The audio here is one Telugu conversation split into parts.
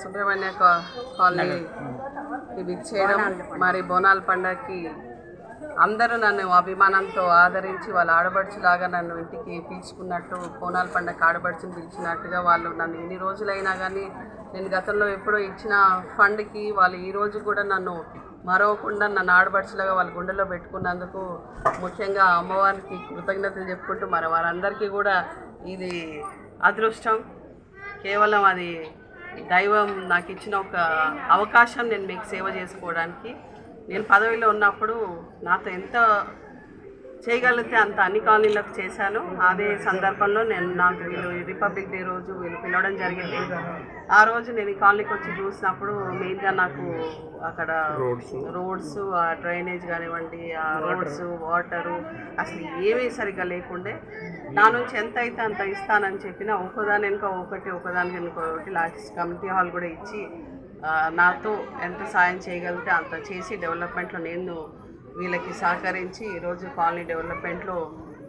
సుబ్రహ్మణ్య కాలనీ ఇది చేయడం మరి బోనాల పండగకి అందరూ నన్ను అభిమానంతో ఆదరించి వాళ్ళ ఆడబడుచులాగా నన్ను ఇంటికి పిలుచుకున్నట్టు బోనాల పండగ ఆడబడుచుని పిలిచినట్టుగా వాళ్ళు నన్ను ఎన్ని రోజులైనా కానీ నేను గతంలో ఎప్పుడో ఇచ్చిన ఫండ్కి వాళ్ళు ఈ రోజు కూడా నన్ను మరవకుండా నన్ను ఆడబడుచులాగా వాళ్ళ గుండెలో పెట్టుకున్నందుకు ముఖ్యంగా అమ్మవారికి కృతజ్ఞతలు చెప్పుకుంటూ మరి వారందరికీ కూడా ఇది అదృష్టం. కేవలం అది దైవం నాకు ఇచ్చిన ఒక అవకాశం నేను మీకు సేవ చేసుకోవడానికి. నేను పదవిలో ఉన్నప్పుడు నాతో ఎంత చేయగలిగితే అంత అన్ని కాలనీలకు చేశాను. అదే సందర్భంలో నేను నాకు వీళ్ళు రిపబ్లిక్ డే రోజు వీళ్ళు పిలవడం జరిగింది. ఆ రోజు నేను ఈ కాలనీకి వచ్చి చూసినప్పుడు మెయిన్గా నాకు అక్కడ రోడ్స్ ఆ డ్రైనేజ్ కానివ్వండి ఆ రోడ్స్ వాటరు అసలు ఏమీ సరిగ్గా లేకుండే. నా నుంచి ఎంత అయితే అంత ఇస్తానని చెప్పిన ఒకదాని వెనుక ఒకటి ఒకదాని వెనుక ఒకటి లాస్ట్ కమిటీ హాల్ కూడా ఇచ్చి నాతో ఎంత సాయం చేయగలిగితే అంత చేసి డెవలప్మెంట్లో నేను వీళ్ళకి సహకరించి ఈరోజు కాలనీ డెవలప్మెంట్లో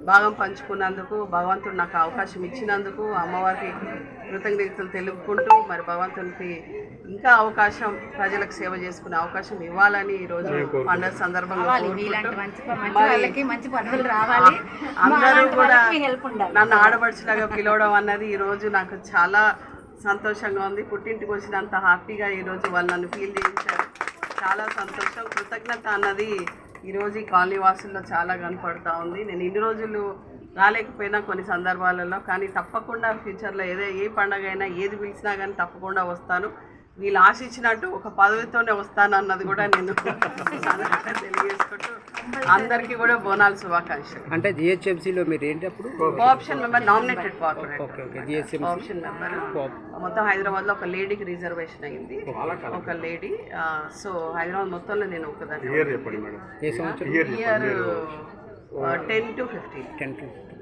భాగం పంచుకున్నందుకు భగవంతుడు నాకు అవకాశం ఇచ్చినందుకు అమ్మవారికి కృతజ్ఞతలు తెలుపుకుంటూ మరి భగవంతునికి ఇంకా అవకాశం ప్రజలకు సేవ చేసుకునే అవకాశం ఇవ్వాలని ఈరోజు పండుగ సందర్భంగా కోరుకుంటూ మంచి వాళ్ళకి మంచి పదవులు రావాలి. అందరూ కూడా నన్ను ఆడపడుచులాగా పిలవడం అన్నది ఈ రోజు నాకు చాలా సంతోషంగా ఉంది. పుట్టింటికి వచ్చినంత హ్యాపీగా ఈరోజు వాళ్ళు నన్ను ఫీల్ చేయించారు. చాలా సంతోషం కృతజ్ఞత అన్నది ఈరోజు ఈ కాలనీ వాసుల్లో చాలా కనపడుతూ ఉంది. నేను ఇన్ని రోజులు రాలేకపోయినా కొన్ని సందర్భాలలో కానీ తప్పకుండా ఫ్యూచర్లో ఏదో ఏ పండగ అయినా ఏది పిలిచినా కానీ తప్పకుండా వస్తాను. వీళ్ళు ఆశించినట్టు ఒక పదవితోనే వస్తాను అన్నది కూడా నేను తెలియజేసుకుంటూ అందరికీ కూడా బోనాల శుభాకాంక్షలు. అంటే జిహెచ్ఎంసీలో మీరు ఏంటి అప్పుడు? Cooption member nominated corporate okay okay GHMC. Option member మొత్తం హైదరాబాద్లో ఒక లేడీకి రిజర్వేషన్ అయింది. ఒక లేడీ సో హైదరాబాద్ మొత్తంలో నేను ఒకదాన్ని. Year ten to fifteen ten to